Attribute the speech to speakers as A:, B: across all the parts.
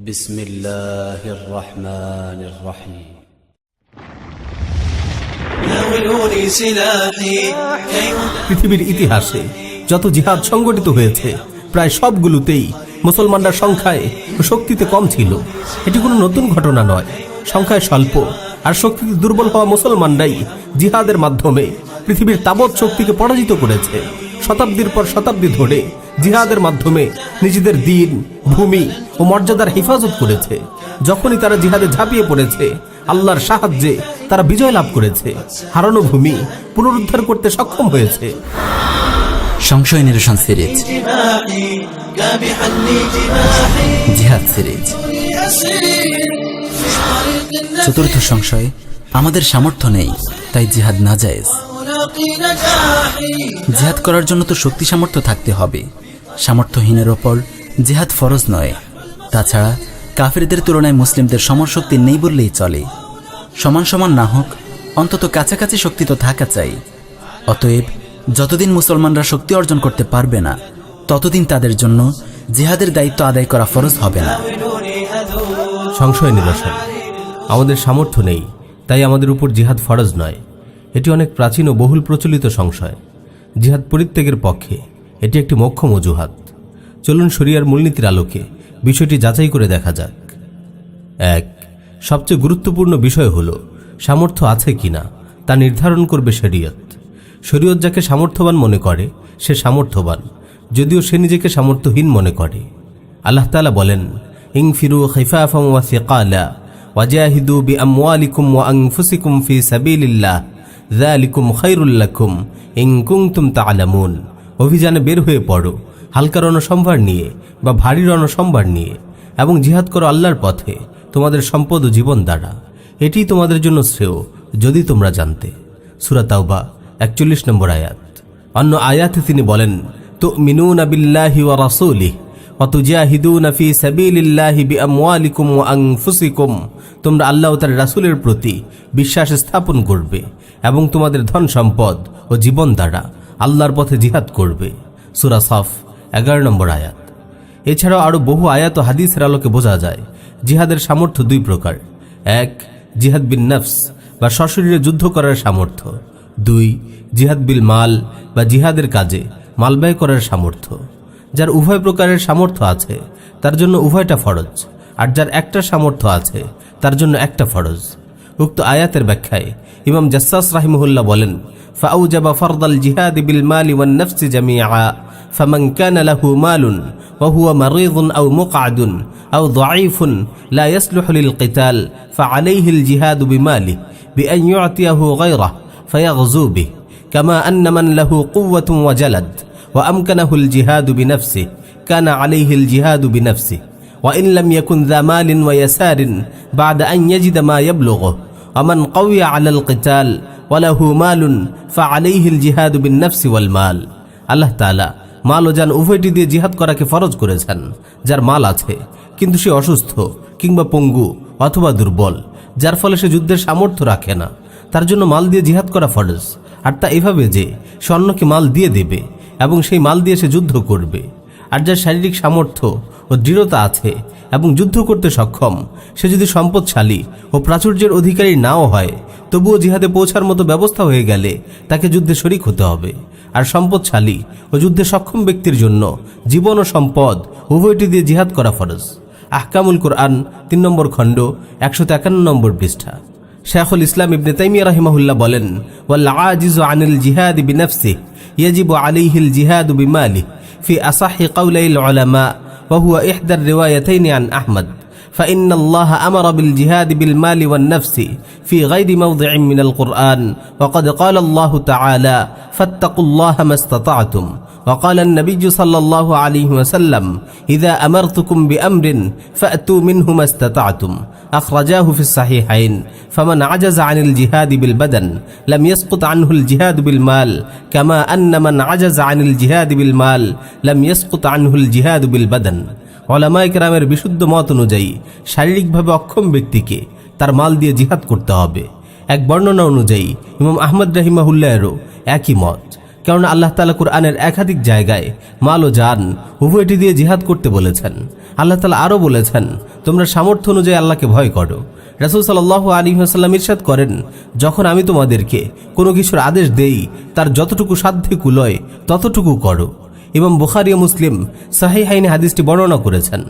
A: بسم الله الرحمن الرحيم
B: ناولوني سلاحي كي
C: পৃথিবীর ইতিহাসে যত জিহাদ সংগঠিত হয়েছে প্রায় সবগুলোতেই মুসলমানরা সংখ্যায় ও শক্তিতে কম ছিল এটি কোনো নতুন ঘটনা নয় সংখ্যায় স্বল্প আর শক্তিতে দুর্বল হওয়া মুসলমানরাই জিহাদের মাধ্যমে পৃথিবীর তাবৎ শক্তিকে পরাজিত করেছে শতাব্দীর পর শতাব্দী ধরে জিহাদের মাধ্যমে নিজেদের দিন, ভূমি ও মর্যাদার হেফাজত করেছে। যখনই তারা জিহাদে ঝাঁপিয়ে পড়েছে, আল্লাহর সাহায্যে তারা বিজয় লাভ করেছে। হারানো ভূমি পুনরুদ্ধার করতে সক্ষম হয়েছে।
D: সংশয় নিরসন সিরিজ। জিহাদ সিরিজ। চতুর্থ সংশয়, আমাদের সামর্থ্য নেই, তাই জিহাদ না জায়েজ জিহাদ করার জন্য তো শক্তি সামর্থ্য থাকতে হবে। সামর্থ্যহীনের ওপর জেহাদ ফরজ নয়। তাছাড়া কাফেরদের তুলনায় মুসলিমদের সমর শক্তি নেই বললেই চলে। সমান সমান না হোক, অন্তত কাছাকাছি শক্তি তো থাকা চাই। অতএব যতদিন মুসলমানরা শক্তি অর্জন করতে পারবে না, ততদিন তাদের জন্য জেহাদের দায়িত্ব আদায় করা ফরজ হবে না।
C: সংশয় নিরসন। আমাদের সামর্থ্য নেই, তাই আমাদের উপর জিহাদ ফরজ নয়। এটি অনেক প্রাচীন ও বহুল প্রচলিত সংশয়। জিহাদ পরিত্যাগের পক্ষে। এটি একটি মক্ষম অজুহাত। চলুন শরিয়ার মূলনীতির আলোকে বিষয়টি যাচাই করে দেখা যাক। এক, সবচেয়ে গুরুত্বপূর্ণ বিষয় হল, সামর্থ্য আছে কিনা, তা নির্ধারণ করবে শরীয়ত। শরীয়ত যাকে সামর্থ্যবান মনে করে, সে সামর্থ্যবান, যদিও সে নিজেকে সামর্থ্যহীন মনে করে। আল্লাহ তাআলা বলেন ইং ফিরু খিফাফাম ওয়া সিকালা, ওয়াজাহিদু বি আমওয়ালিকুম ওয়া আনফুসিকুম ফি সাবিলিল্লাহ, যালিকুম খায়রুল লাকুম, ইন কুনতুম তা'লামুন অভিযানে বের হয়ে পড়ো, হালকা রণসম্ভার নিয়ে বা ভারী রণসম্ভার নিয়ে এবং জিহাদ করো আল্লাহর পথে তোমাদের সম্পদ ও জীবন দ্বারা। এটি তোমাদের জন্য শ্রেয়, যদি তোমরা জানতে। সুরা তাওবা, একচল্লিশ নম্বর আয়াত। অন্য আয়াতে তিনি বলেন তো মিনু নাবিল্লাহি ওয়া রাসূলিহি তোমরা আল্লাহ তার রাসূলের প্রতি বিশ্বাস স্থাপন করবে এবং তোমাদের ধন সম্পদ ও জীবন দ্বারা আল্লাহর পথে জিহাদ করবে। সূরা সাফ, এগারো নম্বর আয়াত। এছাড়াও আরও বহু আয়াত ও হাদিসের আলোকে বোঝা যায়, জিহাদের সামর্থ্য দুই প্রকার। এক, জিহাদ বিন নফস বা সশরীরে যুদ্ধ করার সামর্থ্য। দুই, জিহাদ বিল মাল বা জিহাদের কাজে মাল ব্যয় করার সামর্থ্য। যার উভয় প্রকারের সামর্থ্য আছে, তার জন্য উভয়টা ফরজ। আর যার একটা সামর্থ্য আছে, তার জন্য একটা ফরজ। উক্ত আয়াতের ব্যাখ্যায় ইমাম জাসাস রাহিমহুল্লাহ বলেন ফাউজাবা ফরদাল জিহাদ বিল মালি ওয়ান নফসি জামিআ فمن كان له مال وهو مريض أو مقعد أو ضعيف لا يصلح للقتال فعليه الجهاد بماله بأن يعطيه غيره فيغزو به كما أن من له قوة وجلد وأمكنه الجهاد بنفسه كان عليه الجهاد بنفسه وإن لم يكن ذا مال ويسار بعد أن يجد ما يبلغه আমান কাউয়া আলাল কিতাল, ওয়ালাহু মালুন ফা আলাইহিল জিহাদু বিন নাফসি ওয়াল মাল। আল্লাহ তাআলা মাল ও জান উভয়টি দিয়ে জিহাদ করাকে ফরজ করেছেন, যার মাল আছে। কিন্তু সে অসুস্থ কিংবা পঙ্গু অথবা দুর্বল, যার ফলে সে যুদ্ধের সামর্থ্য রাখে না। তার জন্য মাল দিয়ে জিহাদ করা ফরজ। আর তা এভাবে যে, স্বর্ণকে মাল দিয়ে দেবে এবং সেই মাল দিয়ে সে যুদ্ধ করবে। আর যার শারীরিক সামর্থ্য ও দৃঢ়তা আছে এবং যুদ্ধ করতে সক্ষম। সে যদি সম্পদশালী ও প্রাচুর্যের অধিকারী নাও হয়, তবুও জিহাদে পৌঁছার মতো ব্যবস্থা হয়ে গেলে তাকে যুদ্ধে শরিক হতে হবে। আর সম্পদশালী ও যুদ্ধে সক্ষম ব্যক্তির জন্য জীবন ও সম্পদ উভয়টি দিয়ে জিহাদ করা ফরজ। আহকামুল কোরআন তিন নম্বর খণ্ড, একশো একান্ন নম্বর পৃষ্ঠা। শেখুল ইসলাম ইবনে তাইমিয়া রহিমাহুল্লাহ বলেন ওয়াল্লা আনিল জিহাদ বিনাফসি ইয়াজিব আলিহিল জিহাদ বিমালি ফি আসাহি কাউলাইল আলামা وهو إحدى الروايتين عن أحمد. فإن الله أمر بالجهاد بالمال والنفس في غير موضع من القرآن وقد قال الله تعالى فاتقوا الله ما استطعتم وقال النبي صلى الله عليه وسلم إذا أمرتكم بأمر فأتوا منه ما استطعتم আখরাজাহু ফি সাহিহাইন ফামান আজাজা আনিল জিহাদি বিল বাদান লাম ইয়াসকুত আনহুল মাল কামা আন্না মান আজাজা আনিল মাল লাম ইয়াসকুত আনহুল জিহাদ বিল বাদান ওলামা ইকরামের বিশুদ্ধ মত অনুযায়ী শারীরিকভাবে অক্ষম ব্যক্তিকে তার মাল দিয়ে জিহাদ করতে হবে। এক বর্ণনা অনুযায়ী ইমাম আহমদ রাহিমাহুল্লাহেরও একই মত। কেননা আল্লাহ তালা কুরআনের একাধিক জায়গায় মাল ও জান উভয়টি দিয়ে জিহাদ করতে বলেছেন। আল্লাহ তালা আরও বলেছেন, তোমরা সামর্থ্য অনুযায়ী আল্লাহকে ভয় করো। রাসুল সাল্লাহ আলী আসাল্লাম ইরশাদ করেন, যখন আমি তোমাদেরকে কোনো কিছুর আদেশ দেই, তার যতটুকু সাধ্যে কুলয়, ততটুকু করো। এবং বুখারি মুসলিম সাহি হাইনে হাদিসটি বর্ণনা করেছেন,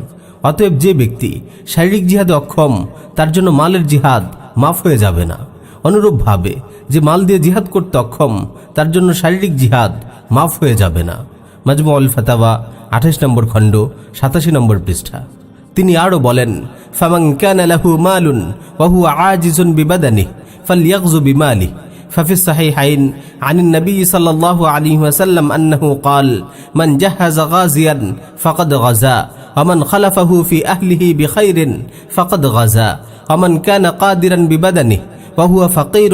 C: অতএব যে ব্যক্তি শারীরিক জিহাদে অক্ষম, তার জন্য মালের জিহাদ মাফ হয়ে যাবে না। অনুরূপভাবে যে মাল দিয়ে জিহাদ করতে অক্ষম তার জন্য শারীরিক জিহাদ মাফ হয়ে যাবে না মাজমু আল ফাতাওয়া আঠাশ নম্বর খণ্ড সাতাশি নম্বর পৃষ্ঠা তিনি আরও বলেন ফামাং কান লাহু মালুন ওয়াহু আজিজুন বিবাদানি ফালিয়াগজু বিমালি ففي الصحيحين عن النبي صلى الله عليه وسلم أنه قال من جهز غازيا فقد غزا ومن خلفه في أهله بخير فقد غزا ومن كان قادرا ببدنه وهو فقير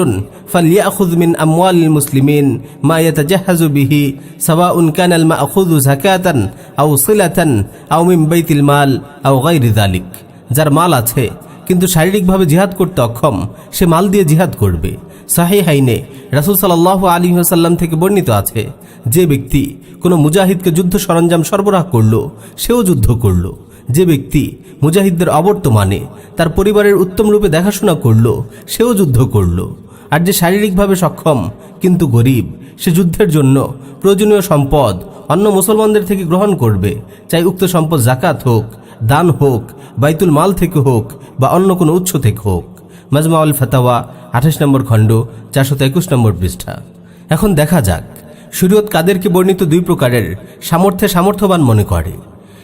C: فليأخذ من أموال المسلمين ما يتجهز به سواء كان المأخوذ زكاة أو صلة أو من بيت المال أو غير ذلك যার মাল আছে কিন্তু শারীরিকভাবে জিহাদ করতে অক্ষম সে মাল দিয়ে জিহাদ করবে সাহি হাইনে রাসুল সাল্লাহ আলী সাল্লাম থেকে বর্ণিত আছে যে ব্যক্তি কোনো মুজাহিদকে যুদ্ধ সরঞ্জাম সরবরাহ করলো সেও যুদ্ধ করলো যে ব্যক্তি মুজাহিদদের অবর্তমানে তার পরিবারের উত্তম রূপে দেখাশোনা করল, সেও যুদ্ধ করল। আর যে শারীরিকভাবে সক্ষম, কিন্তু গরিব, সে যুদ্ধের জন্য প্রয়োজনীয় সম্পদ অন্য মুসলমানদের থেকে গ্রহণ করবে। চাই উক্ত সম্পদ জাকাত হোক, দান হোক, বাইতুল মাল থেকে হোক বা অন্য কোনো উৎস থেকে হোক। মাজমাউল ফাতাওয়া, আঠাশ নম্বর খণ্ড, চারশত একুশ নম্বর পৃষ্ঠা। এখন দেখা যাক, শরীয়ত কাদেরকে বর্ণিত দুই প্রকারের সামর্থ্যে সামর্থ্যবান মনে করে।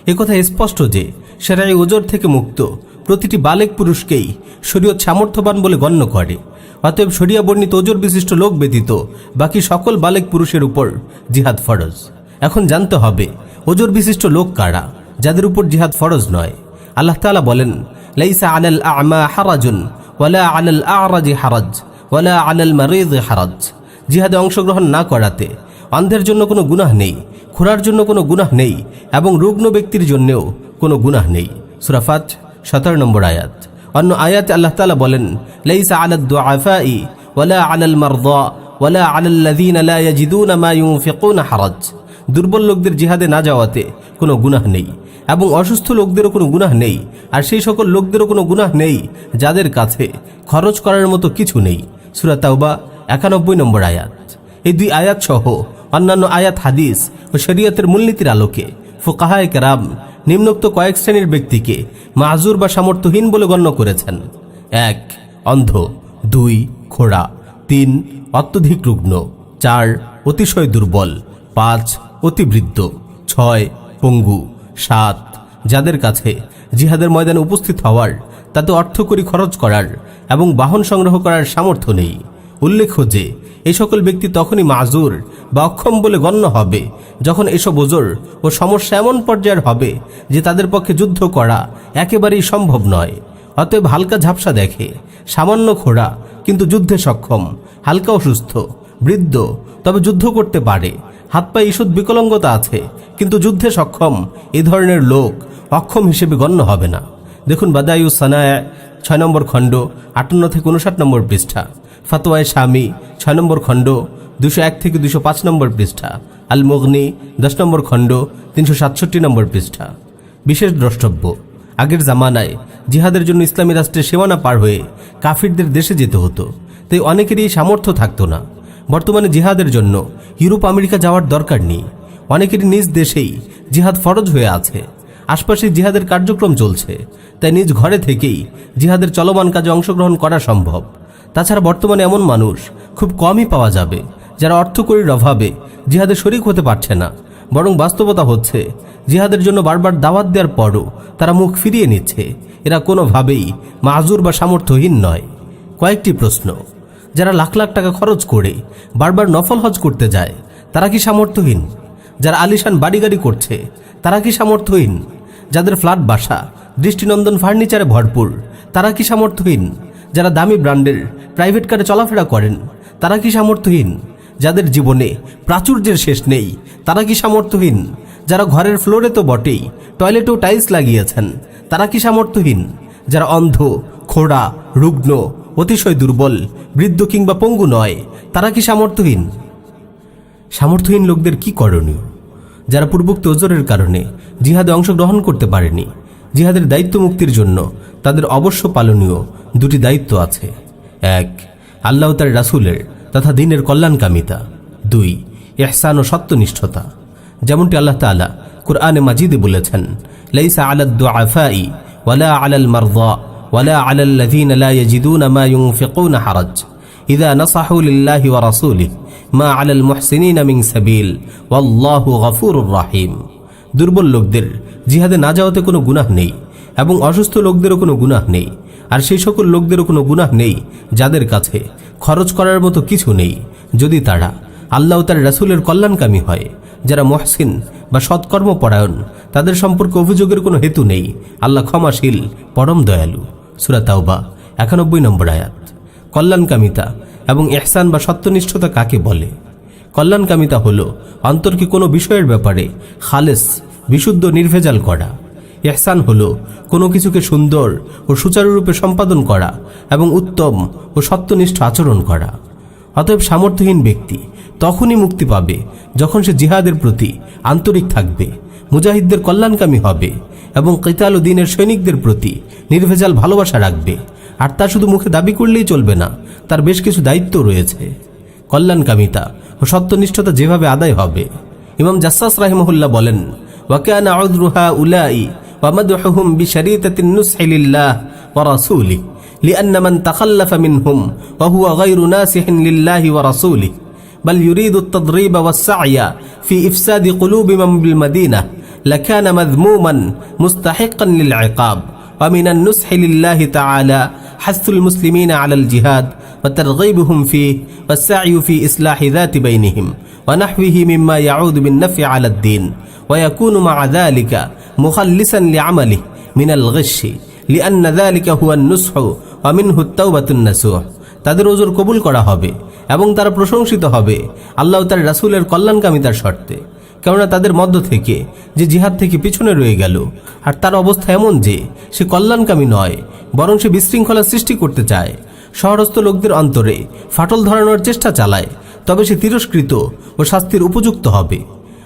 C: একথা স্পষ্ট যে সেরাই ওজোর থেকে মুক্ত। প্রতিটি বালেক পুরুষকেই শরীয়ত সামর্থ্যবান বলে গণ্য করে। অতএব শরিয়া বর্ণিত ওজোর বিশিষ্ট লোক ব্যতীত বাকি সকল বালেক পুরুষের উপর জিহাদ ফরজ। এখন জানতে হবে, ওজোর বিশিষ্ট লোক কারা, যাদের উপর জিহাদ ফরজ নয়? আল্লাহ তাআলা বলেন, লাইসা আলাল আ'মা হারাজুন, ওয়ালা আলাল আ'রাজি হারাজ, ওয়ালা আলাল মারিদ হারাজ। জিহাদে অংশগ্রহণ না করাতে অন্ধের জন্য কোনো গুনাহ নেই। খোরার জন্য কোনো গুনাহ নেই এবং রুগ্ন ব্যক্তির জন্যেও কোনো গুনাহ নেই। সুরাফাত সতেরো নম্বর আয়াত। অন্য আয়াতে আল্লাহ তাআলা বলেন, লাইসা আলাদ দুআফাই ওয়ালা আলাল মারদা ওয়ালা আলাল লাযীনা লা ইয়াজিদুনা মা ইউনফিকুনা হারাজ। দুর্বল লোকদের জিহাদে না যাওয়াতে কোনো গুনাহ নেই এবং অসুস্থ লোকদেরও কোনো গুনাহ নেই আর সেই সকল লোকদেরও কোনো গুনাহ নেই যাদের কাছে খরচ করার মতো কিছু নেই। সুরা তাওবা, একানব্বই নম্বর আয়াত। এই দুই আয়াত সহ অন্যান্য আয়াত, হাদিস ও শরীয়তের মূলনীতির আলোকে। ফোকাহায় কেরাম নিম্নোক্ত কয়েক শ্রেণির ব্যক্তিকে মাজুর বা সামর্থ্যহীন বলে গণ্য করেছেন। এক, অন্ধ। দুই খোড়া তিন, অত্যধিক রুগ্ন। চার, অতিশয় দুর্বল। পাঁচ, অতিবৃদ্ধ। ছয়, পঙ্গু। সাত, যাদের কাছে জিহাদের ময়দানে উপস্থিত হওয়ার, তাতে অর্থকরী খরচ করার এবং বাহন সংগ্রহ করার সামর্থ্য নেই। উল্লেখ্য যে এই সকল ব্যক্তি তখনই মাজুর বা অক্ষম বলে গণ্য হবে, যখন এসব ওজোর ও সমস্যা এমন পর্যায়ের হবে যে তাদের পক্ষে যুদ্ধ করা একেবারেই সম্ভব নয়। অতএব হালকা ঝাপসা দেখে, সামান্য খোড়া, কিন্তু যুদ্ধে সক্ষম, হালকা অসুস্থ, বৃদ্ধ, তবে যুদ্ধ করতে পারে। হাত পায়ে ঈষৎ বিকলঙ্গতা আছে, কিন্তু যুদ্ধে সক্ষম এ ধরনের লোক অক্ষম হিসেবে গণ্য হবে না। দেখুন বাদায়ু সানায়, ছয় নম্বর খণ্ড, আটান্ন থেকে উনষাট নম্বর পৃষ্ঠা। ফাতোয়ায় স্বামী, ছয় নম্বর খণ্ড, দুশো এক থেকে দুশো পাঁচ নম্বর পৃষ্ঠা। আল মুগনি দশ নম্বর খণ্ড, তিনশো সাতষট্টি নম্বর পৃষ্ঠা। বিশেষ দ্রষ্টব্য, আগের জামানায় জিহাদের জন্য ইসলামী রাষ্ট্রের সীমানা পার হয়ে কাফিরদের দেশে যেতে হতো, তাই অনেকেরই সামর্থ্য থাকতো না। বর্তমানে জিহাদের জন্য ইউরোপ, আমেরিকা যাওয়ার দরকার নেই। অনেকেরই নিজ দেশেই জিহাদ ফরজ হয়ে আছে। আশপাশে জিহাদের কার্যক্রম চলছে, তাই নিজ ঘরে থেকেই জিহাদের চলমান কাজে অংশগ্রহণ করা সম্ভব। তাছাড়া বর্তমানে এমন মানুষ খুব কমই পাওয়া যাবে, যারা অর্থকরীর অভাবে জিহাদে শরিক হতে পারছে না। বরং বাস্তবতা হচ্ছে, জিহাদের জন্য বারবার দাওয়াত দেওয়ার পরও তারা মুখ ফিরিয়ে নিচ্ছে। এরা কোনোভাবেই মাজুর বা সামর্থ্যহীন নয়। কয়েকটি প্রশ্ন। যারা লাখ লাখ টাকা খরচ করে বারবার নফল হজ করতে যায়, তারা কি সামর্থ্যহীন? যারা আলিশান বাড়ি গাড়ি করছে, তারা কি সামর্থ্যহীন? যাদের ফ্ল্যাট বাসা, দৃষ্টিনন্দন ফার্নিচারে ভরপুর, তারা কি সামর্থ্যহীন? যারা দামি ব্র্যান্ডের প্রাইভেট কারে চলাফেরা করেন, তারা কি সামর্থ্যহীন? যাদের জীবনে প্রাচুর্যের শেষ নেই, তারা কি সামর্থ্যহীন? যারা ঘরের ফ্লোরে তো বটেই, টয়লেটেও টাইলস লাগিয়েছেন, তারা কি সামর্থ্যহীন? যারা অন্ধ, খোড়া, রুগ্ন, অতিশয় দুর্বল, বৃদ্ধ কিংবা পঙ্গু নয়, তারা কি সামর্থ্যহীন? সামর্থ্যহীন লোকদের কি করণীয়? যারা পূর্বোক্ত ওজরের কারণে জিহাদে অংশগ্রহণ করতে পারেনি জিহাদের দায়িত্ব মুক্তির জন্য তাদের অবশ্য পালনীয় দুটি দায়িত্ব আছে। এক, আল্লাহ তার রাসুলের তথা দিনের কল্যাণকামিতা। দুই এহসান ও সত্যনিষ্ঠতা। যেমনটি আল্লাহ তাআলা কুরআনে মাজিদে বলেছেন, লাইসা আলাদ দুআফাই ওয়ালা আলাল মারদা ওয়ালা আলাল লাযীনা লা ইয়াজিদুনা মা ইউনফিকুনা হারাজ। ইযা নাসাহু লিল্লাহি ওয়া রাসূলিহি মা আলাল মুহসিনিনা মিন সাবিল। ওয়াল্লাহু গফুরুর রাহিম। দুর্বল লোকদের জিহাদে না যাওয়াতে কোনো গুনাহ নেই এবং অসুস্থ লোকদেরও কোনো গুনাহ নেই। আর সেই সকল লোকদেরও কোনো গুনাহ নেই যাদের কাছে খরচ করার মতো কিছু নেই, যদি তারা আল্লাহ তার রাসূলের কল্যাণকামী হয়, যারা মহসিন বা সৎকর্ম পরায়ণ তাদের সম্পর্কে অভিযোগের কোনো হেতু নেই। আল্লাহ ক্ষমাশীল, পরম দয়ালু। সুরা তাওবা, একানব্বই নম্বর আয়াত। কল্যাণকামিতা এবং এহসান বা সত্যনিষ্ঠতা কাকে বলে? কল্যাণকামিতা হল অন্তর্কে কোনো বিষয়ের ব্যাপারে খালেস বিশুদ্ধ নির্ভেজাল করা। এহসান হল কোনো কিছুকে সুন্দর ও সুচারুরূপে সম্পাদন করা এবং উত্তম ও সত্যনিষ্ঠ আচরণ করা। অতএব সামর্থ্যহীন ব্যক্তি তখনই মুক্তি পাবে যখন সে জিহাদের প্রতি আন্তরিক থাকবে, মুজাহিদদের কল্যাণকামী হবে এবং কেতাল ও দিনের সৈনিকদের প্রতি নির্ভেজাল ভালোবাসা রাখবে। আর তা শুধু মুখে দাবি করলেই চলবে না, তার বেশ কিছু দায়িত্ব রয়েছে। কল্যাণকামিতা ও সত্যনিষ্ঠতা যেভাবে আদায় হবে। ইমাম জাসাস রাহিমহুল্লাহ বলেন وكان عذر هؤلاء ومدحهم بشريطة النصح لله ورسوله لأن من تخلف منهم وهو غير ناسح لله ورسوله بل يريد التضريب والسعي في إفساد قلوب من بالمدينة لكان مذموما مستحقا للعقاب. ومن النصح لله تعالى حث المسلمين على الجهاد وترغيبهم فيه والسعي في إصلاح ذات بينهم ونحوه مما يعود بالنفع على الدين. ويكون مع ذلك مخلصا لعمله من الغش لأن ذلك هو النصح ومنه التوبة النسوح তাদের ওজোর কবুল করা হবে এবং তারা প্রশংসিত হবে আল্লাহ তার রাসুলের কল্যাণকামিতার শর্তে কেননা তাদের মধ্য থেকে যে জিহাদ থেকে পিছনে রয়ে গেল আর তার অবস্থা এমন যে সে কল্যাণকামী নয় বরং সে বিশৃঙ্খলা সৃষ্টি করতে চায় শহরস্থ লোকদের অন্তরে ফাটল ধরানোর চেষ্টা চালায় তবে সে তিরস্কৃত ও শাস্তির উপযুক্ত হবে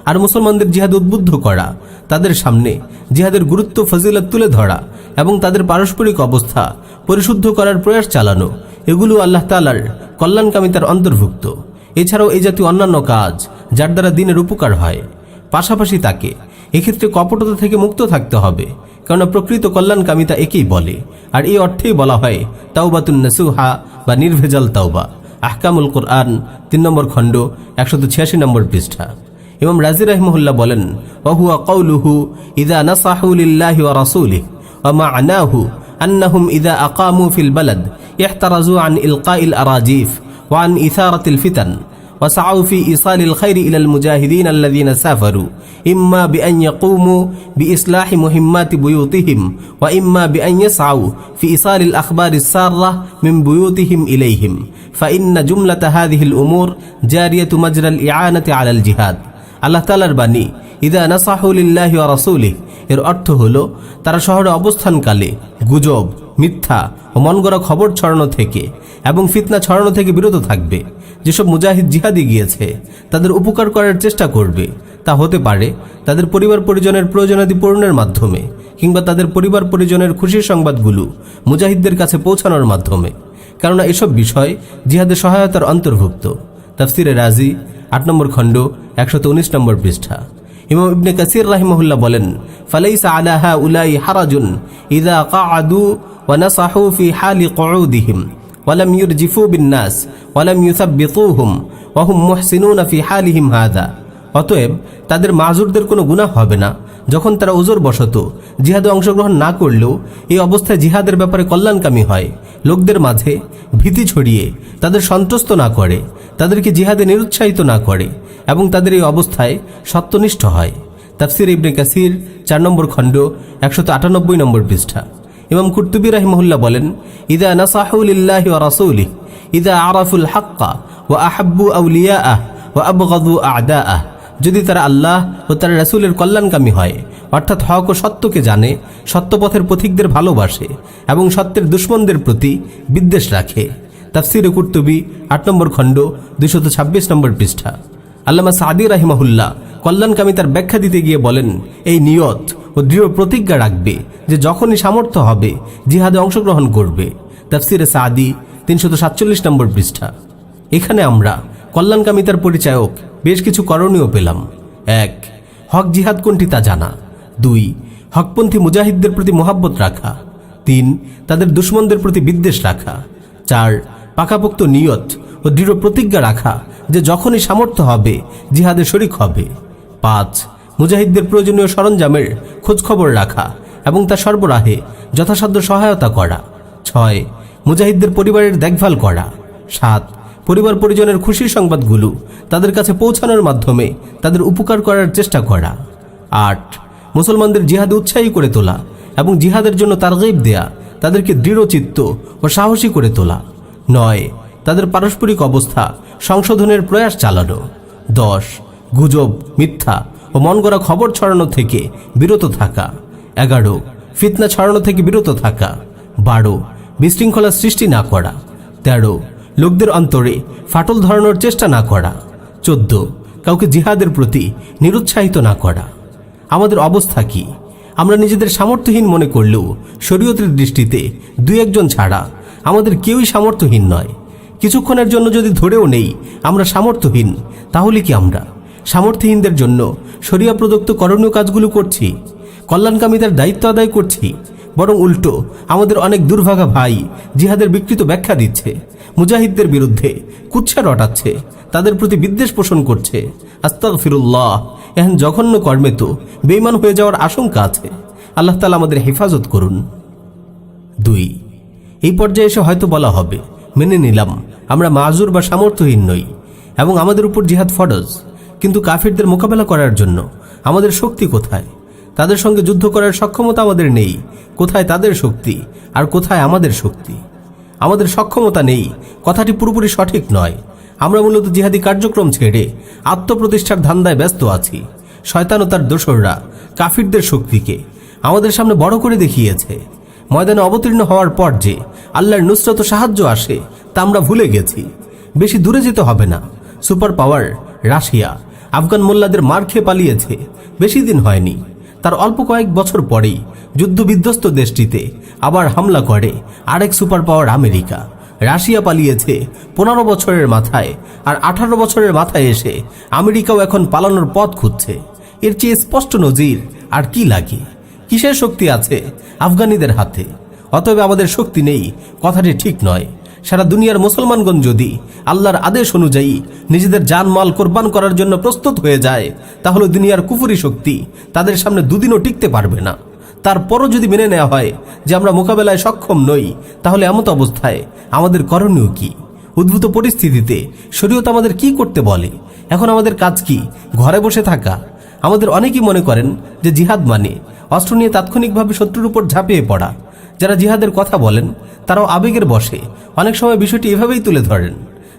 C: আর মুসলমানদের জিহাদ উদ্বুদ্ধ করা, তাদের সামনে জিহাদের গুরুত্ব, ফজিলত তুলে ধরা এবং তাদের পারস্পরিক অবস্থা পরিশুদ্ধ করার প্রয়াস চালানো, এগুলো আল্লাহ তালার কল্যাণকামিতার অন্তর্ভুক্ত। এছাড়াও এই জাতীয় অন্যান্য কাজ যার দ্বারা দিনের উপকার হয়। পাশাপাশি তাকে এক্ষেত্রে কপটতা থেকে মুক্ত থাকতে হবে, কেননা প্রকৃত কল্যাণকামিতা একেই বলে। আর এই অর্থেই বলা হয় তাওবাতুন নাসুহা বা নির্ভেজাল তাওবা। আহকামুল কোরআন তিন নম্বর খণ্ড, একশত ছিয়াশি নম্বর পৃষ্ঠা। ইমাম রাজি রহমহুল্লাহ বলেন ওহুয়া কৌলুহু ইদা নাসাহু লিল্লাহি ওয়া রাসূলিহি ওয়া মা'নাহু أنهم إذا أقاموا في البلد احترزوا عن إلقاء الأراجيف وعن إثارة الفتن وسعوا في إيصال الخير إلى المجاهدين الذين سافروا إما بأن يقوموا بإصلاح مهمات بيوتهم وإما بأن يسعوا في إيصال الأخبار السارة من بيوتهم إليهم فإن جملة هذه الأمور جارية مجرى الإعانة على الجهاد আল্লাহ তালার বাণী, ইদা নাসাহুলিল্লাহি ওয়া রাসূলিহ এর অর্থ হলো, তারা শহরে অবস্থানকালে গুজব, মিথ্যা ও মনগড়া খবর ছড়ানো থেকে এবং ফিতনা ছড়ানো থেকে বিরত থাকবে। যেসব মুজাহিদ জিহাদি গিয়েছে, তাদের উপকার করার চেষ্টা করবে। তা হতে পারে, তাদের পরিবার পরিজনের প্রয়োজনাদি পূরণের মাধ্যমে, কিংবা তাদের পরিবার পরিজনের খুশির সংবাদগুলো মুজাহিদদের কাছে পৌঁছানোর মাধ্যমে। কেননা এসব বিষয় জিহাদের সহায়তার অন্তর্ভুক্ত। তাফসিরে রাজি আট নম্বর খণ্ড, একশত উনিশ নম্বর পৃষ্ঠা। ইমাম ইবনে কাসির রাহিমহুল্লাহ বলেন, ফালাইসা আলাহা উলাই হারাজুন ইদা কাদু ওয়ানাসাহু ফি হালি কৌদিহিম ওয়ালাম ইউরজিফু বিন্নাস ওয়ালাম ইউসাব্বিতুহুম ওয়াহুম মুহসিনুনা ফি হালিহিম হাদা। অতএব, তাদের মাজুরদের কোনো গুনাহ হবে না। যখন তারা ওজোর বসত, জিহাদে অংশগ্রহণ না করলেও এই অবস্থায় জিহাদের ব্যাপারে কল্যাণকামী হয়। লোকদের মাঝে ভীতি ছড়িয়ে তাদের সন্ত্রস্ত না করে। তাদেরকে জিহাদে নিরুৎসাহিত না করে এবং তাদের এই অবস্থায় সত্যনিষ্ঠ হয়। তাফসির ইবনে কাসির, চার নম্বর খণ্ড, একশত আটানব্বই নম্বর পৃষ্ঠা। ইমাম কুর্তুবী রাহিমহুল্লাহ বলেন, ইদা নাসাহুলিল্লাহ ওয়া রাসূলিহি, ইদা আরাফুল হাক্কা ও আহাব্বু আউলিয়াআহ ওয়া আবগাদু আ'দাআহ। যদি তারা আল্লাহ ও তার রাসূলের কল্যাণকামী হয়, অর্থাৎ হক ও সত্যকে জানে, সত্যপথের পথিকদের ভালোবাসে এবং সত্যের দুশ্মনদের প্রতি বিদ্বেষ রাখে। তাফসিরে কুর্তুবি, আট নম্বর খণ্ড, দুইশত ছাব্বিশ নম্বর পৃষ্ঠা। আল্লামা সাদি রাহিমাহুল্লাহ কল্যাণকামিতার ব্যাখ্যা দিতে গিয়ে বলেন, এই নিয়ত ও ও দৃঢ় প্রতিজ্ঞা রাখবে যে যখনই সামর্থ্য হবে, জিহাদে অংশগ্রহণ করবে। তাফসিরে সাদি, তিনশত সাতচল্লিশ নম্বর পৃষ্ঠা। এখানে আমরা কল্যাণকামিতার পরিচায়ক বেশ কিছু করণীয় পেলাম। এক, হক জিহাদ কোনটি তা জানা। দুই, হকপন্থী মুজাহিদদের প্রতি মোহাব্বত রাখা। তিন, তাদের দুশ্মনদের প্রতি বিদ্বেষ রাখা। চার পাকাপোক্ত নিয়ত ও দৃঢ় প্রতিজ্ঞা রাখা যে যখনই সামর্থ্য হবে, জিহাদে শরিক হবে। পাঁচ, মুজাহিদদের প্রয়োজনীয় সরঞ্জামের খোঁজখবর রাখা এবং তা সরবরাহে যথাসাধ্য সহায়তা করা। ছয়, মুজাহিদদের পরিবারের দেখভাল করা। সাত, পরিবার পরিজনের খুশির সংবাদগুলো তাদের কাছে পৌঁছানোর মাধ্যমে তাদের উপকার করার চেষ্টা করা। আট, মুসলমানদের জিহাদে উৎসাহী করে তোলা এবং জিহাদের জন্য তারগিব দেয়া তাদেরকে দৃঢ়চিত্ত ও সাহসী করে তোলা। নয়, তাদের পারস্পরিক অবস্থা, সংশোধনের প্রয়াস চালানো। দশ, গুজব, মিথ্যা ও মন গড়া খবর ছড়ানো থেকে বিরত থাকা। এগারো, ফিতনা ছড়ানো থেকে বিরত থাকা। বারো, বিশৃঙ্খলা সৃষ্টি না করা। তেরো, লোকদের অন্তরে ফাটল ধরানোর চেষ্টা না করা। চোদ্দ, কাউকে জিহাদের প্রতি নিরুৎসাহিত না করা। আমাদের অবস্থা কি? আমরা নিজেদের সামর্থ্যহীন মনে করলেও শরীয়তের দৃষ্টিতে দুই একজন ছাড়া আমাদের কেউই সামর্থ্যহীন নয়। কিছুক্ষণের জন্য যদি ধরেও নেই, আমরা সামর্থ্যহীন, তাহলে কি আমরা? সামর্থ্যহীনদের জন্য শরিয়া প্রদত্ত করণীয় কাজগুলো করছি কল্যাণকামীদের দায়িত্ব আদায় করছি, বরং উল্টো, আমাদের অনেক দুর্ভাগা ভাই জিহাদের বিকৃত ব্যাখ্যা দিচ্ছে, মুজাহিদদের বিরুদ্ধে কুচ্ছা রটাচ্ছে, তাদের প্রতি বিদ্বেষ পোষণ করছে। আস্তাক ফিরুল্লাহ এখন জঘন্য কর্মে তো বেইমান হয়ে যাওয়ার আশঙ্কা আছে। আল্লাহ তালা আমাদের হেফাজত করুন। দুই এই পর্যায়ে এসে হয়তো বলা হবে, মেনে নিলাম, আমরা মাজুর বা সামর্থ্যহীন নই, এবং আমাদের উপর জিহাদ ফরজ, কিন্তু কাফিরদের মোকাবেলা করার জন্য আমাদের শক্তি কোথায়? তাদের সঙ্গে যুদ্ধ করার সক্ষমতা আমাদের নেই, কোথায় তাদের শক্তি, আর কোথায় আমাদের শক্তি? আমাদের সক্ষমতা নেই, কথাটি পুরোপুরি সঠিক নয়, আমরা মূলত জিহাদি কার্যক্রম ছেড়ে আত্মপ্রতিষ্ঠার ধান্দায় ব্যস্ত আছি, শয়তান ও তার দোসররা কাফিরদের শক্তিকে আমাদের সামনে বড় করে দেখিয়েছে। ময়দানে অবতীর্ণ হওয়ার পর যে আল্লাহর নুসরত সাহায্য আসে, তা আমরা ভুলে গেছি। বেশি দূরে যেতে হবে না। সুপার পাওয়ার রাশিয়া, আফগান মোল্লাদের মার খেয়ে পালিয়েছে। বেশি দিন হয়নি। তার অল্প কয়েক বছর পরেই যুদ্ধবিধ্বস্ত দেশটিতে আবার হামলা করে আরেক সুপার পাওয়ার আমেরিকা। রাশিয়া পালিয়েছে পনেরো বছরের মাথায় আর আঠারো বছরের মাথায় এসে আমেরিকাও এখন পালানোর পথ খুঁজছে। এর চেয়ে স্পষ্ট নজির আর কি লাগে? কিসের শক্তি আছে? আফগানিদের হাতে। অতএব আমাদের শক্তি নেই। কথাটি ঠিক নয়। সারা দুনিয়ার মুসলমানগণ যদি আল্লাহর আদেশ অনুযায়ী নিজেদের জানমাল কোরবান করার জন্য প্রস্তুত হয়ে যায়, তাহলে দুনিয়ার কুফুরি শক্তি তাদের সামনে দুদিনও টিকতে পারবে না। তারপরও যদি মেনে নেওয়া হয় যে আমরা মোকাবেলায় সক্ষম নই, তাহলে এমত অবস্থায় আমাদের করণীয় কি? উদ্ভূত পরিস্থিতিতে শরীয়ত আমাদের কি করতে বলে? এখন আমাদের কাজ কি? ঘরে বসে থাকা? আমাদের অনেকেই মনে করেন যে জিহাদ মানে অস্ত্র নিয়ে তাৎক্ষণিকভাবে শত্রুর উপর ঝাঁপিয়ে পড়া। যারা জিহাদের কথা বলেন, তারাও আবেগের বসে অনেক সময় বিষয়টি এভাবেই তুলে ধরেন।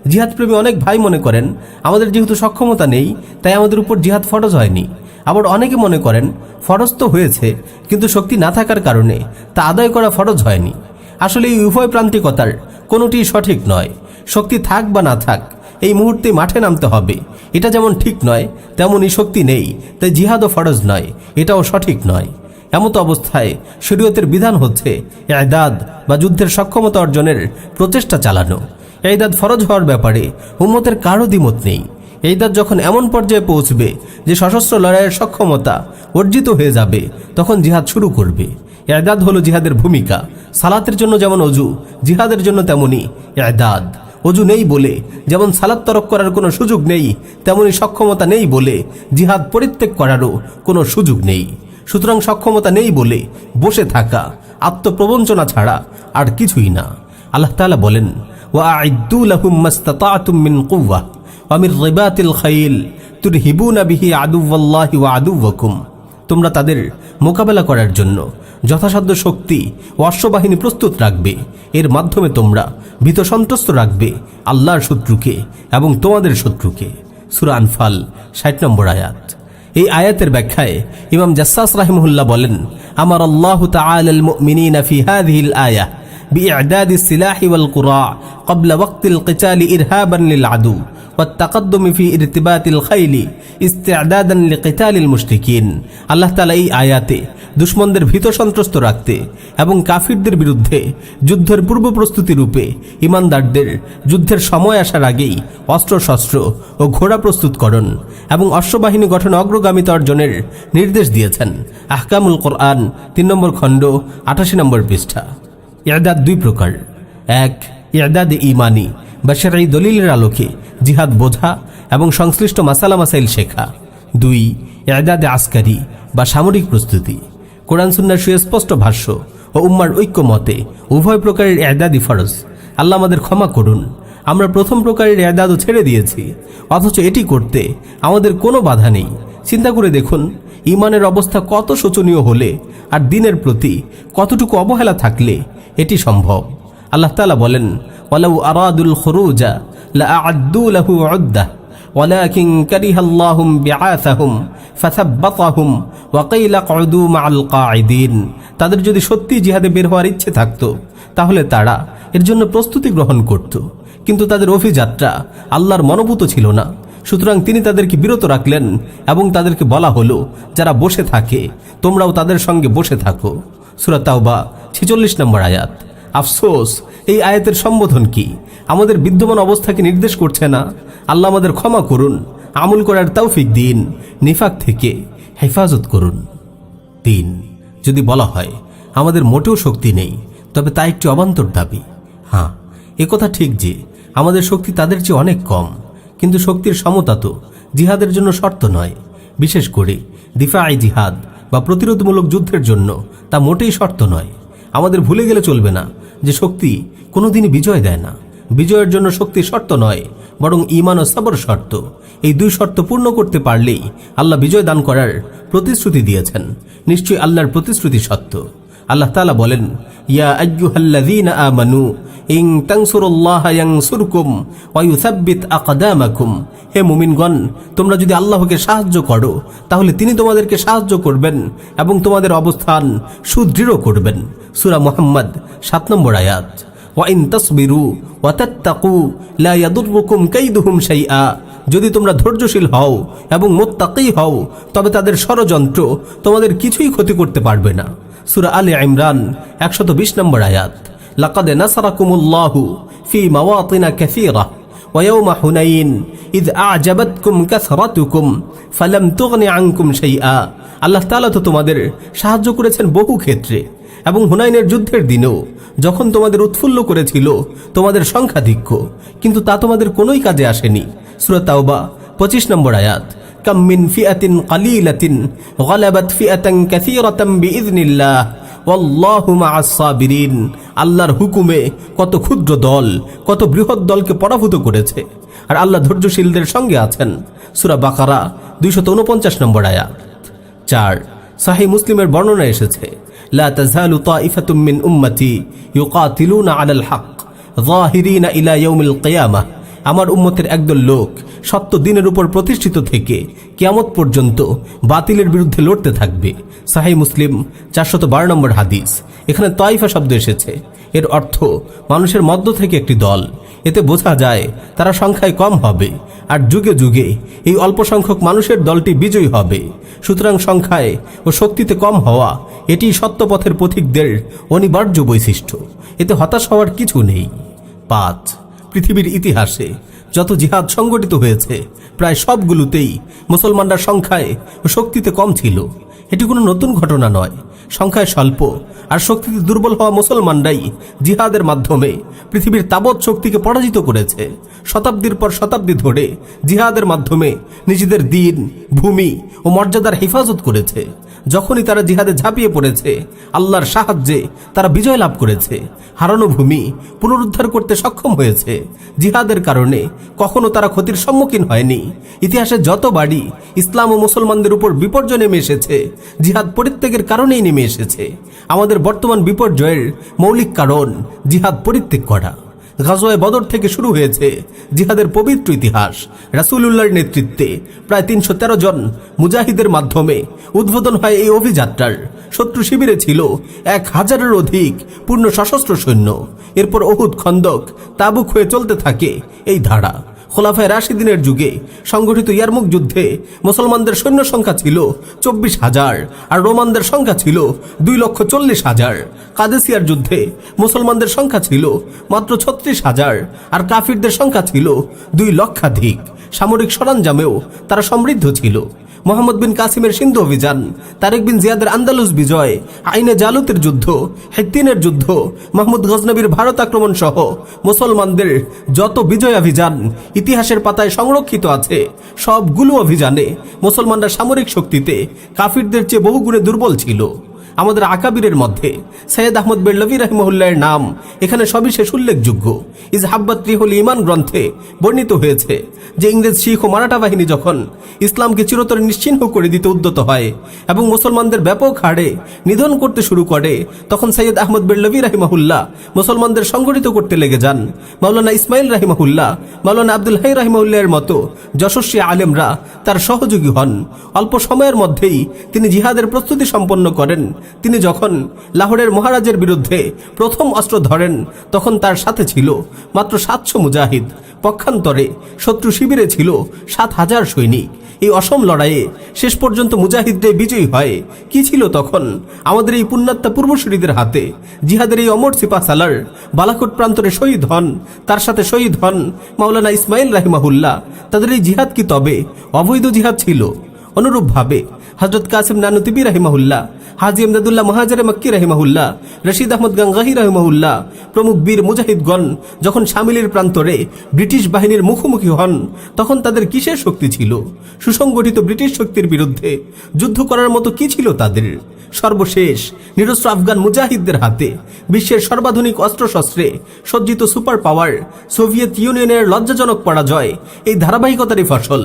C: জিহাদ প্রেমী অনেক ভাই মনে করেন, আমাদের যেহেতু সক্ষমতা নেই, তাই আমাদের উপর জিহাদ ফরজ হয়নি। আবার অনেকে মনে করেন, ফরজ তো হয়েছে, কিন্তু শক্তি না থাকার কারণে তা আদায় করা ফরজ হয়নি। আসলে এই উভয় প্রান্তিকতার কোনোটি সঠিক নয়। শক্তি থাক বা না থাক, এই মুহূর্তে মাঠে নামতে হবে। এটা যেমন ঠিক নয়, তেমনই শক্তি নেই, তাই জিহাদও ফরজ নয়, এটাও সঠিক নয়। এমত অবস্থায় শরীয়তের বিধান হচ্ছে এদাদ বা যুদ্ধের সক্ষমতা অর্জনের প্রচেষ্টা চালানো। এদাদ ফরজ হওয়ার ব্যাপারে উম্মতের কারও দ্বিমত নেই। এইদাদ যখন এমন পর্যায়ে পৌঁছবে যে সশস্ত্র লড়াইয়ের সক্ষমতা অর্জিত হয়ে যাবে, তখন জিহাদ শুরু করবে। এদাদ হলো জিহাদের ভূমিকা। সালাতের জন্য যেমন অজু, জিহাদের জন্য তেমনি এদাদ। অজু নেই বলে, যেমন সালাদ তরক করার কোনো সুযোগ নেই, তেমনি সক্ষমতা নেই বলে জিহাদ পরিত্যাগ করারও কোনো সুযোগ নেই। সুতরাং সক্ষমতা নেই বলে বসে থাকা, আত্মপ্রবঞ্চনা ছাড়া আর কিছুই না। আল্লাহ তাআলা বলেন তোমরা তাদের মোকাবেলা করার জন্য যথাসাধ্য শক্তি ও অশ্ববাহিনী প্রস্তুত রাখবে। এর মাধ্যমে তোমরা ভীত সন্ত্রস্ত রাখবে আল্লাহর শত্রুকে এবং তোমাদের শত্রুকে। সুরা আনফাল, ষাট নম্বর আয়াত। এই আয়াতের ব্যাখ্যায় ইমাম জাসাস রাহিমহুল্লাহ বলেন আমার আল্লাহ তাআলাল মুমিনিনা ফি হাযিহিল আয়াহ بإعداد السلاح والقراع قبل وقت القتال إرهابا للعدو والتقدم في ارتباط الخيل استعدادا لقتال المشركين আল্লাহ তাআলা এই আয়াতে দুশ্মনদের ভীত সন্ত্রস্ত রাখতে এবং কাফিরদের বিরুদ্ধে যুদ্ধের পূর্ব প্রস্তুতি রূপে ইমানদারদের যুদ্ধের সময় আসার আগেই অস্ত্রশস্ত্র ও ঘোড়া প্রস্তুতকরণ এবং অশ্ববাহিনী গঠন অগ্রগামিতা অর্জনের নির্দেশ দিয়েছেন। আহকামুল কোরআন তিন নম্বর খণ্ড, আঠাশি নম্বর পৃষ্ঠা। ইয়াদাদ দুই প্রকার। এক ইয়াদাদ ইমানি বা সেরাই দলিলের আলোকে জিহাদ বোঝা এবং সংশ্লিষ্ট মাসালা মাসাইল শেখা। দুই ইয়াদাদ আসকারি বা সামরিক প্রস্তুতি। কোরআন সুন্নার সুস্পষ্ট ভাষ্য ও উম্মার ঐক্য মতে উভয় প্রকারের এদাদি ফরজ। আল্লাহ আমাদের ক্ষমা করুন। আমরা প্রথম প্রকারের এদাদও ছেড়ে দিয়েছি। অথচ এটি করতে আমাদের কোনো বাধা নেই। চিন্তা করে দেখুন, ইমানের অবস্থা কত শোচনীয় হলে আর দিনের প্রতি কতটুকু অবহেলা থাকলে এটি সম্ভব। আল্লাহ তাআলা বলেন, ওয়ালাউ আরাদুল খুরুজা লা আ'আদ্দু লাহু উদ্দাহ। ولكن كره الله بعاثهم فثبطهم وقيل اقعدوا مع القاعدين তাদের যদি সত্যি জিহাদে বের হওয়ার ইচ্ছে থাকতো তাহলে তারা এর জন্য প্রস্তুতি গ্রহণ করত কিন্তু তাদের অভিযাত্রা আল্লাহর মনোভূত ছিল না সুতরাং তিনি তাদেরকে বিরত রাখলেন এবং তাদেরকে বলা হলো যারা বসে থাকে তোমরাও তাদের সঙ্গে বসে থাকো সুরা তাওবা ছেচল্লিশ নম্বর আয়াত আফসোস, এই আয়াতের সম্বোধন কি? আমাদের বিদ্যমান অবস্থাকে নির্দেশ করছে না? আল্লাহ আমাদের ক্ষমা করুন, আমল করার তৌফিক দিন, নিফাক থেকে হেফাজত করুন। তিন, যদি বলা হয়, আমাদের মোটেও শক্তি নেই, তবে তা একটি অবান্তর দাবি। হ্যাঁ একথা ঠিক যে, আমাদের শক্তি তাদের চেয়ে অনেক কম, কিন্তু শক্তির সমতা তো জিহাদের জন্য শর্ত নয়। বিশেষ করে দিফা আই জিহাদ বা প্রতিরোধমূলক যুদ্ধের জন্য তা মোটেই শর্ত নয়। আমাদের ভুলে গেলে চলবে না। যে শক্তি কোনোদিনই বিজয় দেয় না। বিজয়ের জন্য শক্তি শর্ত নয়, বরং ইমান ও সবর শর্ত। এই দুই শর্ত পূর্ণ করতে পারলেই আল্লাহ বিজয় দান করার প্রতিশ্রুতি দিয়েছেন। নিশ্চয়ই আল্লাহর প্রতিশ্রুতি সত্য। আল্লাহ তাআলা বলেন, ইয়া আইয়ুহাল্লাযীনা আমানু, ইন তানসুরুল্লাহ ইয়ানসুরকুম ওয়া ইউসাব্বিত আকদামাকুম। হে মুমিনগণ, তোমরা যদি আল্লাহকে সাহায্য করো, তাহলে তিনি তোমাদেরকে সাহায্য করবেন এবং তোমাদের অবস্থান সুদৃঢ় করবেন। সূরা মুহাম্মদ, সাত নম্বর আয়াত ওয়াইন তসবিরু ওয়াতাত্তাকু লা ইয়াদুররুকুম কাইদুহুম শাইআ। যদি তোমরা ধৈর্যশীল হও এবং মোত্তাকি হও, তবে তাদের ষড়যন্ত্র তোমাদের কিছুই ক্ষতি করতে পারবে না। সূরা আলে ইমরান একশত বিশ নম্বর আয়াত লাকাদ নাসারাকুমুল্লাহু ফি মাওয়াতিনা কাসীরা ويوم حنين إذ أعجبتكم كثرتكم فلم تغن عنكم شيئا আল্লাহ তাআলা তো তোমাদের সাহায্য করেছেন বহু ক্ষেত্রে এবং হুনাইনের যুদ্ধের দিনেও যখন তোমাদের উৎফুল্ল করেছিল তোমাদের সংখ্যাধিক্য কিন্তু তা তোমাদের কোনোই কাজে আসেনি সুরা তাওবা পঁচিশ নম্বর আয়াত কাম মিন ফিআতিন কালিলাতিন গালাবাত ফিআতান কাসীরাতাম বিইذনিল্লাহ ওয়াল্লাহু মাআস সাবিরিন আল্লাহর হুকুমে কত ক্ষুদ্র দল, কত বৃহৎ দলকে পরাভূত করেছে। আর আল্লাহ ধৈর্যশীলদের সঙ্গে আছেন। সূরা বাকারা দুইশত উনপঞ্চাশ নম্বর আয়াত। চার, সাহি মুসলিমের বর্ণনা এসেছে ইলা আমার উম্মতের একদল লোক সত্য দিনের উপর প্রতিষ্ঠিত থেকে কিয়ামত পর্যন্ত বাতিলের বিরুদ্ধে লড়তে থাকবে। সাহি মুসলিম, চারশত বারো নম্বর হাদিস। এখানে তয়ফা শব্দ এসেছে। এর অর্থ, মানুষের মধ্য থেকে একটি দল। এতে বোঝা যায়, তারা সংখ্যায় কম হবে, আর যুগে যুগে এই অল্প সংখ্যক মানুষের দলটি বিজয়ী হবে। সুতরাং সংখ্যায় ও শক্তিতে কম হওয়া, এটি সত্যপথের পথিকদের অনিবার্য বৈশিষ্ট্য। এতে হতাশ হওয়ার কিছু নেই। পাঁচ, পৃথিবীর ইতিহাসে যত জিহাদ সংগঠিত হয়েছে, প্রায় সবগুলোতেই মুসলমানরা সংখ্যায় শক্তিতে কম ছিল। এটি কোনো নতুন ঘটনা নয়। সংখ্যায় স্বল্প আর শক্তিতে দুর্বল হওয়া মুসলমানরাই জিহাদের মাধ্যমে পৃথিবীর তাবৎ শক্তিকে পরাজিত করেছে। শতাব্দীর পর শতাব্দী ধরে জিহাদের মাধ্যমে নিজেদের দিন, ভূমি ও মর্যাদার হেফাজত করেছে। যখনই তারা জিহাদে ঝাঁপিয়ে পড়েছে, আল্লাহর সাহায্যে তারা বিজয় লাভ করেছে। হারানো ভূমি পুনরুদ্ধার করতে সক্ষম হয়েছে। জিহাদের কারণে কখনো তারা ক্ষতির সম্মুখীন হয়নি। ইতিহাসে যত বাড়ি ইসলাম ও মুসলমানদের উপর বিপর্যয় নেমে এসেছে, জিহাদ পরিত্যাগের কারণেই নেমে এসেছে। আমাদের বর্তমান বিপর্যয়ের মৌলিক কারণ জিহাদ পরিত্যাগ করা। গাজোয় বদর থেকে শুরু হয়েছে জিহাদের পবিত্র ইতিহাস রাসূলুল্লাহর নেতৃত্বে। প্রায় তিনশো তেরো জন মুজাহিদের মাধ্যমে উদ্বোধন হয় এই অভিযাত্রার। শত্রু শিবিরে ছিল এক হাজারের অধিক পূর্ণ সশস্ত্র সৈন্য। এরপর অহুদ খন্দক তাবুক হয়ে চলতে থাকে এই ধারা। খোলাফায় রাশিদিনের যুগে সংগঠিত ইয়ারমুক যুদ্ধে মুসলমানদের সৈন্য সংখ্যা ছিল চব্বিশ হাজার আর রোমানদের সংখ্যা ছিল দুই লক্ষ চল্লিশ হাজার। কাদেসিয়ার যুদ্ধে মুসলমানদের সংখ্যা ছিল মাত্র ছত্রিশ হাজার আর কাফিরদের সংখ্যা ছিল দুই লক্ষাধিক। সামরিক সরঞ্জামেও তারা সমৃদ্ধ ছিল। মোহাম্মদ বিন কাসিমের সিন্ধু অভিযান, তারেক বিন জিয়াদের আন্দালুস বিজয়, আইনে জালুতের যুদ্ধ হেত্তিনের যুদ্ধ মাহমুদ গজনবীর ভারত আক্রমণ সহ মুসলমানদের যত বিজয় অভিযান ইতিহাসের পাতায় সংরক্ষিত আছে, সবগুলো অভিযানে মুসলমানরা সামরিক শক্তিতে কাফিরদের চেয়ে বহুগুণে দুর্বল ছিল। আমাদের আকাবিরের মধ্যে। সৈয়দ আহমদ বেল্লভি রহমহুল্লাহের নাম এখানে সবিশেষ উল্লেখযোগ্য। ইজ হাব্বাত রিহুল ইমান গ্রন্থে বর্ণিত হয়েছে যে ইংরেজ শিখ ও মারাঠা বাহিনী যখন ইসলামকে চিরতরে নিশ্চিহ্ন করে দিতে উদ্যত হয় এবং মুসলমানদের ব্যাপক হারে নিধন করতে শুরু করে, তখন সৈয়দ আহমদ বেল্লভি রাহিমাহুল্লাহ মুসলমানদের সংগঠিত করতে লেগে যান। মাওলানা ইসমাইল রাহিমাহুল্লাহ, মাওলানা আব্দুল হাই রাহিমাহুল্লাহের মতো যশস্বী আলেমরা তার সহযোগী হন। অল্প সময়ের মধ্যেই তিনি জিহাদের প্রস্তুতি সম্পন্ন করেন তিনি যখন লাহোরের মহারাজের বিরুদ্ধে প্রথম অস্ত্র ধরেন, তখন তার সাথে ছিল মাত্র সাতশো মুজাহিদ। পক্ষান্তরে শত্রু শিবিরে ছিল সাত হাজার সৈনিক। এই অসম লড়াইয়ে শেষ পর্যন্ত মুজাহিদদের বিজয়ী হয় কি ছিল তখন আমাদের এই পুণ্যাত্মা পূর্বসূরীদের হাতে? জিহাদের এই অমর সিপা সালার বালাকোট প্রান্তরে শহীদ হন, তার সাথে শহীদ হন মাওলানা ইসমাইল রাহিমাহুল্লাহ। তাদের এই জিহাদ কি তবে? অবৈধ জিহাদ ছিল। অনুরূপভাবে হজরত কাসিম নানুতিবি রাহিমাহুল্লাহ, হাজি আমদাদুল্লাহ মহাজারে মক্কি রহিমাহুল্লাহ, রশিদ আহমদ গঙ্গাহি রহিমাহুল্লাহ, প্রমুখ বীর মুজাহিদগণ যখন সামিলের প্রান্তরে ব্রিটিশ বাহিনীর মুখোমুখি হন, তখন তাদের কিসের শক্তি ছিল? সুসংগঠিত ব্রিটিশ শক্তির বিরুদ্ধে যুদ্ধ করার মতো কি ছিল তাদের? সর্বশেষ নিরস্ত্র আফগান মুজাহিদদের হাতে বিশ্বের সর্বাধুনিক অস্ত্রশস্ত্রে সজ্জিত সুপার পাওয়ার সোভিয়েত ইউনিয়নের লজ্জাজনক পরাজয়, এই ধারাবাহিকতারই ফসল।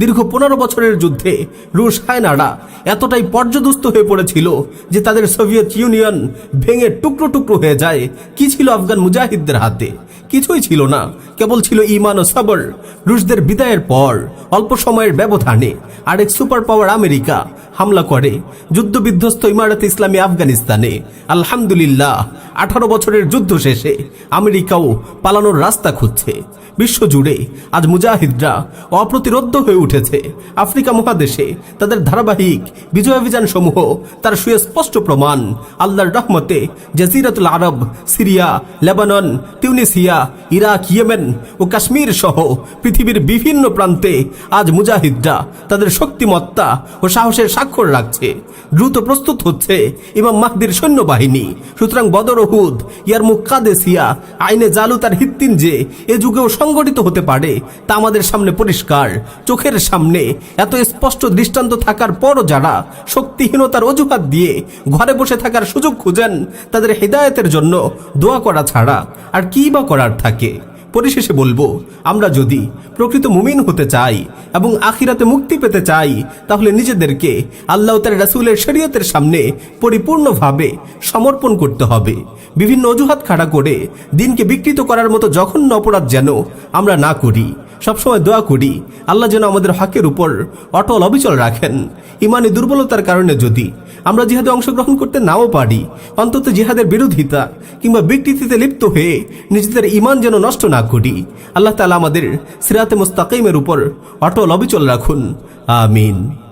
C: দীর্ঘ পনেরো বছরের যুদ্ধে রুশ হায়নারা এতটাই পর্যদুস্ত হয়ে পড়েছিল যে তাদের সোভিয়েত ইউনিয়ন ভেঙে টুকরো টুকরো হয়ে যায়। কি ছিল আফগান মুজাহিদদের হাতে? কিছুই ছিল না। কেবল ছিল ইমান ও সবর। রুশদের বিদায়ের পর অল্প সময়ের ব্যবধানে আরেক সুপার পাওয়ার আমেরিকা হামলা করে। যুদ্ধ বিধ্বস্ত ইমারত ইসলামী আফগানিস্তানে। আলহামদুলিল্লাহ, আঠারো বছরের যুদ্ধ শেষে আমেরিকাও পালানোর রাস্তা খুঁজছে। বিশ্বজুড়ে আজ মুজাহিদরা অপ্রতিরোধ্য হয়ে উঠেছে। আফ্রিকা মহাদেশে তাদের ধারাবাহিক বিজয়াভিযান সমূহ তার সুস্পষ্ট প্রমাণ। আল্লাহর রহমতে জাজিরাতুল আরব, Syria, Lebanon, Tunisia, Iraq, Yemen ও কাশ্মীর সহ পৃথিবীর বিভিন্ন প্রান্তে আজ মুজাহিদরা তাদের শক্তিমত্তা ও সাহসের স্বাক্ষর রাখছে, দ্রুত প্রস্তুত হচ্ছে ইমাম মাহদির সৈন্যবাহিনী। সুতরাং বদর হুদ ইয়ারমুক কাদেসিয়া, আইনে জালু তার হিত্তিন যে এ যুগেও সংগঠিত হতে পারে, তা আমাদের সামনে পরিষ্কার। চোখের সামনে এত স্পষ্ট দৃষ্টান্ত থাকার পরও যারা শক্তিহীনতার অজুহাত দিয়ে ঘরে বসে থাকার সুযোগ খুঁজেন, তাদের হৃদায়তের জন্য দোয়া করা ছাড়া আর কি বা করার থাকে? পরিশেষে বলব, আমরা যদি প্রকৃত মুমিন হতে চাই এবং আখিরাতে মুক্তি পেতে চাই, তাহলে নিজেদেরকে আল্লাহ তার রাসুলের শরীয়তের সামনে পরিপূর্ণভাবে সমর্পণ করতে হবে। বিভিন্ন অজুহাত খাড়া করে দিনকে বিকৃত করার মতো জঘন্য অপরাধ যেন আমরা না করি। সবসময় দোয়া করি। আল্লাহ যেন আমাদের হকের উপর অটল অবিচল রাখেন। ইমানি দুর্বলতার কারণে যদি আমরা জিহাদে অংশগ্রহণ করতে নাও পারি, অন্তত জিহাদের বিরোধিতা কিংবা বিকৃতিতে লিপ্ত হয়ে নিজেদের ইমান যেন নষ্ট না করি, আল্লাহ তালা আমাদের সিরাতে মোস্তাকিমের উপর অটল অবিচল রাখুন। আমিন।